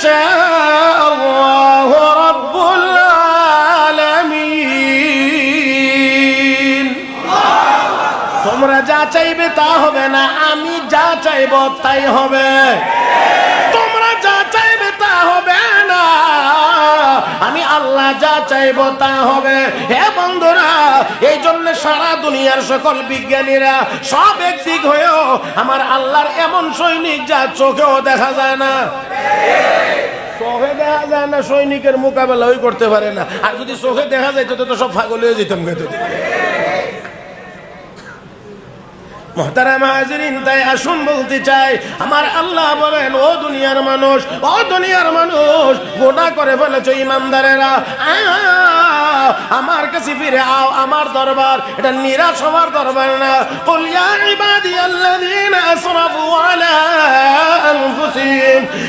يشاء الله رب العالمين তোমরা যা চাইবে তা হবে না আমি যা চাইব তাই হবে তোমরা যা চাইবে তা হবে না আমি আল্লাহ যা চাইব তা হবে হে বন্ধুরা এই জন্য সারা দুনিয়ার সকল বিজ্ঞানীরা সব একদিক হয়েও আমার আল্লাহর এমন সৈনিক যা চোখেও দেখা যায় না চোখে দেখা যায় না, সৈনিকের মোকাবেলা ওই করতে পারে না। আর যদি চোখে দেখা তো সব ফাগল হয়ে যেতাম তাই আসুন বলতে চাই, আমার আল্লাহ বলেন, ও দুনিয়ার মানুষ, ও দুনিয়ার মানুষ করে ফেলেছ ইমানদারেরা। আমার কাছে ফিরে আও, আমার দরবার। এটা নিরাশ হওয়ার দরবার না।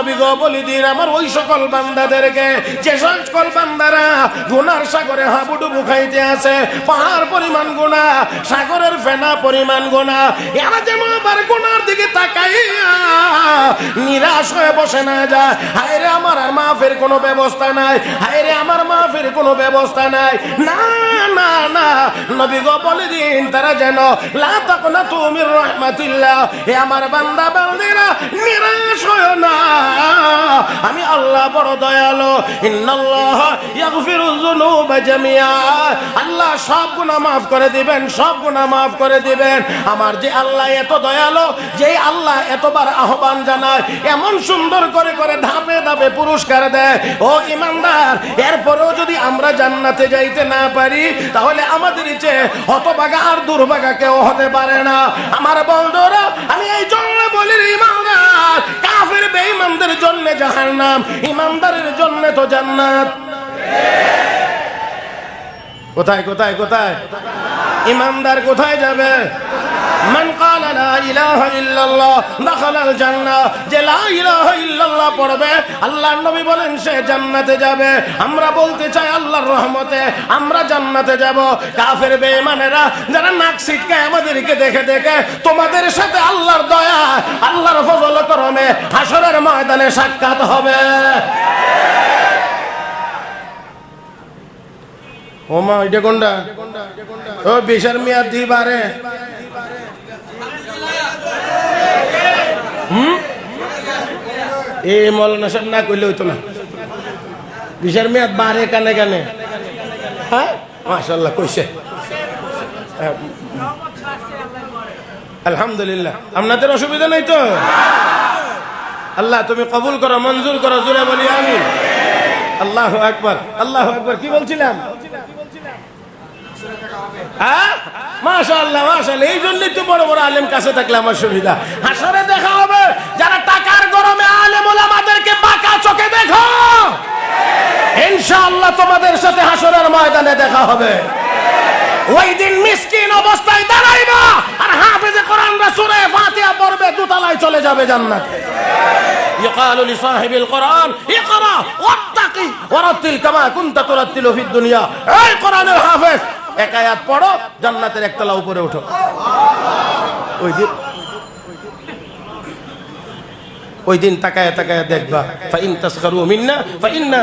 নবী গো, বলি দিন আমার ওই সকল বান্দাদেরকে, যে সকল বান্দারা গুনার সাগরে হাবুডুবু খাইতে আছে পাহাড় পরিমাণ গুনাহ, সাগরের ফেনা পরিমাণ গুনাহ, এরা যেন আবার গুনার দিকে তাকাইয়া নিরাশ হয়ে বসে না যায়। হায় রে আমার আর মাফের কোনো ব্যবস্থা নাই হায় রে আমার মাফের কোনো ব্যবস্থা নাই। না না না, নবী গো, বলে দিন তারা যেন, লা তাকনা তুমি রহমাতিল্লাহ হে আমার বান্দা বান্দিরা নিরাশ হয় না। আমি আল্লাহ বড় দয়ালু। আল্লাহ সব গুনাহ maaf করে দিবেন, সব গুনাহ maaf করে দিবেন। আমার যে আল্লাহ এত দয়ালু যে আল্লাহ এতবার আহ্বান জানায়, এমন সুন্দর করে করে ধাপে ধাপে পুরস্কার দেয়। ও ইমানদার, এরপরেও যদি আমরা জান্নাতে যাইতে না পারি, তাহলে আমাদের চেয়ে হতভাগা আর দুর্ভাগা কেউ হতে পারে না। আমার বন্ধুরা, আমি এই জন্য বলি ইমানদার কাফের বেঈমানদের জন্য জাহান্নাম ইমানদারের জন্য তো জান্নাত। কোথায় কোথায় কোথায়? ইমানদার কোথায় যাবে? আল্লাহর নবী বলেন সে যাবে। আমরা বলতে চাই আল্লাহর রহমতে, আমরা কাফের আমাদেরকে দেখে দেখে, তোমাদের সাথে আল্লাহর দয়া, আল্লাহর ফজল করমে হাসরের ময়দানে সাক্ষাৎ হবে। ওমা, এটা কোনটা? ও বিশার মেয়াদ দিবারে হুম? এ মৌলানা সাহেব না করলে হইতো না। বিশার মেয়াদ বাড়ে কানে কানে। হ্যাঁ? মাশাল্লাহ কইছে। হ্যাঁ। আলহামদুলিল্লাহ। আপনাদের অসুবিধা নাই তো? আল্লাহ, তুমি কবুল করো, মঞ্জুর করো জুড়ে বলি আমি আল্লাহ একবার আল্লাহ একবার কি বলছিলাম? হ্যাঁ? তোমাদের সাথে হাসরের ময়দানে দেখা হবে। ওই দিন মিসকিন অবস্থায় দাঁড়াইবা, আর হাফেজে কোরআনরা সূরা ফাতিহা পড়বে, দুতলায় চলে যাবে জান্নাত। তাকি? কামা কুনতা ফিদ দুনিয়া। এই কোরআনের হাফেজ! এক আয়াত পড়ো, জান্নাতের উপরে ওঠো। ওই দিন ওই দিন তাকায় তাকায় দেখবা তাসখারু মিন্না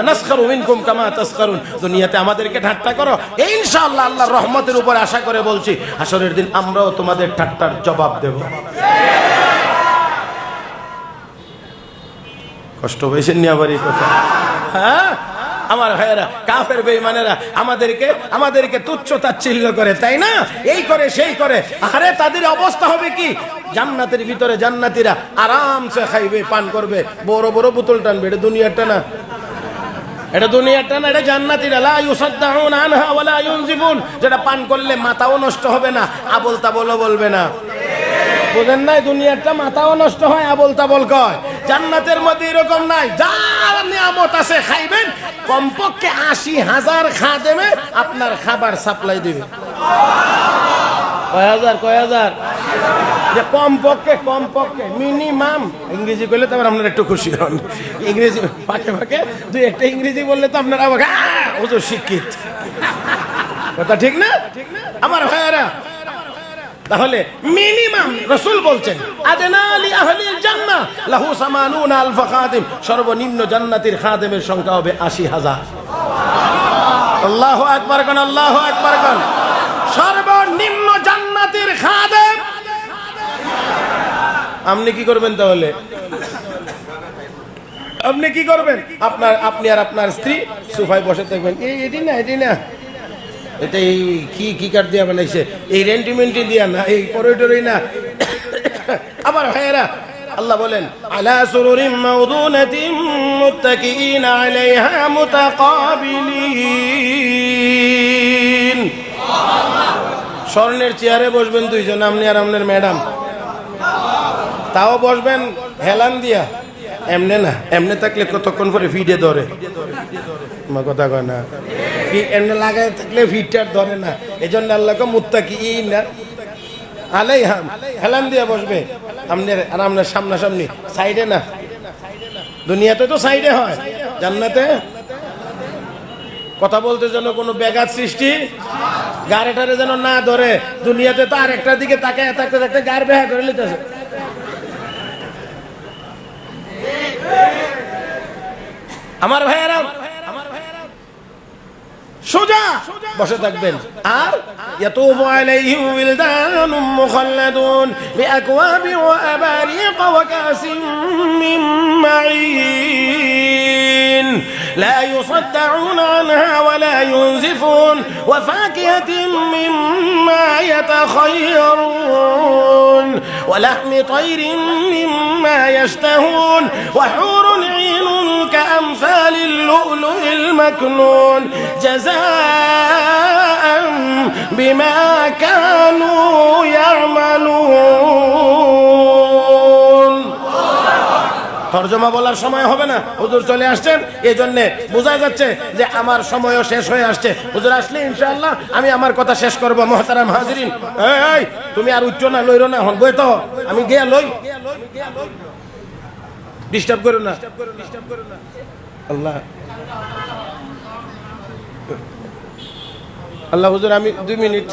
নাসখারু মিনকুম কামা তাসখারুন। দুনিয়াতে আমাদেরকে ঠাট্টা করো। ইনশাআল্লাহ আল্লাহর রহমতের উপর আশা করে বলছি আসরের দিন আমরাও তোমাদের ঠাট্টার জবাব দেব। কষ্ট হয়েছেন নি আবার এই কথা। হ্যাঁ? আমার ভাইয়েরা, কাফের বেঈমানেরা, আমাদেরকে আমাদেরকে তুচ্ছ তাচ্ছিল্য করে, তাই না? এই করে, সেই করে। আরে, তাদের অবস্থা হবে কি? জান্নাতের ভিতরে জান্নাতীরা আরামসে খাইবে, পান করবে। বড় বড় বোতল টানবে, এটা দুনিয়াটা না। এটা দুনিয়াটা না, এটা জান্নাতীরা। লা ইউসাদ্দাউন আনহা ওয়ালা ইউনজিফুন। যেটা পান করলে মাথাও নষ্ট হবে না আবল তাবলও বলবে না। বুঝেন নাই? দুনিয়াটা মাথাও নষ্ট হয় আবল তাবল কয়। জান্নাতের মধ্যে এরকম নাই। যার নিয়ামত আছে খাইবেন? কমপক্ষে আশি হাজার খাদেমে আপনার খাবার সাপ্লাই দিবে। হাজার কয় হাজার? যে মিনিমাম ইংরেজি তো আপনারা একটু খুশি ইংরেজি দুই একটা ইংরেজি বললে তো আপনারা আবার "আহ, ও তো শিক্ষিত। কথা ঠিক না? আমার ভাইয়ারা তাহলে মিনিমাম রসুল বলছেন, আদেনা আহলিল জান্নাহ, লাহু সামানুন আলফা খাদিম সর্বনিম্ন জান্নাতের খাদেমের সংখ্যা হবে আশি হাজার। আল্লাহ আকবার কোন, আল্লাহ আকবার কোন। সর্বনিম্ন জান্নাতের খাদেম। আপনি কি করবেন তাহলে? আপনি কি করবেন? আপনার, আপনি আর আপনার স্ত্রী সোফায় বসে থাকবেন। এই, এটি না এটি না। এটা এই কি কি কাঠ দিয়া বানাইছে? এই রেন্টিমেন্টি দিয়া না, এই করিডোরই না। আবার ভাইয়েরা, আল্লাহ বলেন, আলা সুরুরিম মাউদুনাতিম মুত্তাকিইন আলাইহা মুতাকাবিলিন। স্বর্ণের চেয়ারে বসবেন দুইজন আপনি আর আপনার ম্যাডাম। তাও বসবেন হেলান দিয়া। এমনে না, এমনে থাকলে কতক্ষণ পরে ফিডে ধরে? কথা কয় না। এমনে লাগায় থাকলে ফিটটার ধরে না। এই জন্য আল্লাহকে মুত্তা কি না আলাই হাম হেলান দিয়া বসবে। আর আপনার সামনাসামনি। সাইডে না? দুনিয়াতে তো সাইডে হয়। জান্নাতে? কথা বলতে যেন কোনো ব্যাঘাত সৃষ্টি? গাড়িটারে যেন না ধরে। দুনিয়াতে তো আর একটা দিকে তাকায় থাকতে থাকতে গাড়ি বেহা করে লিতেছে আমার ভাইয়েরা সোজা বসে থাকবেন আর يطوف عليهم ولدان مخلدون بأكواب وأباريق وكأس من معين لا يصدعون عنها ولا ينزفون وفاكهة مما يتخيرون ولحم طير مما يشتهون وحور عين كأمثال اللؤلؤ المكنون جزاء بما كانوا يعملون তর্জমা বলার সময় হবে না হুজুর চলে আসছেন এই জন্যে বোঝা যাচ্ছে যে আমার সময়ও শেষ হয়ে আসছে হুজুর আসলে ইনশাআল্লাহ আমি আমার কথা শেষ করবো মহতারাম হাজিরিন এই তুমি আর উচ্চ না লইরো না হন বই তো আমি গিয়া লই ডিস্টার্ব করো না। আল্লাহ। আল্লাহ হুজুর আমি দুই মিনিট।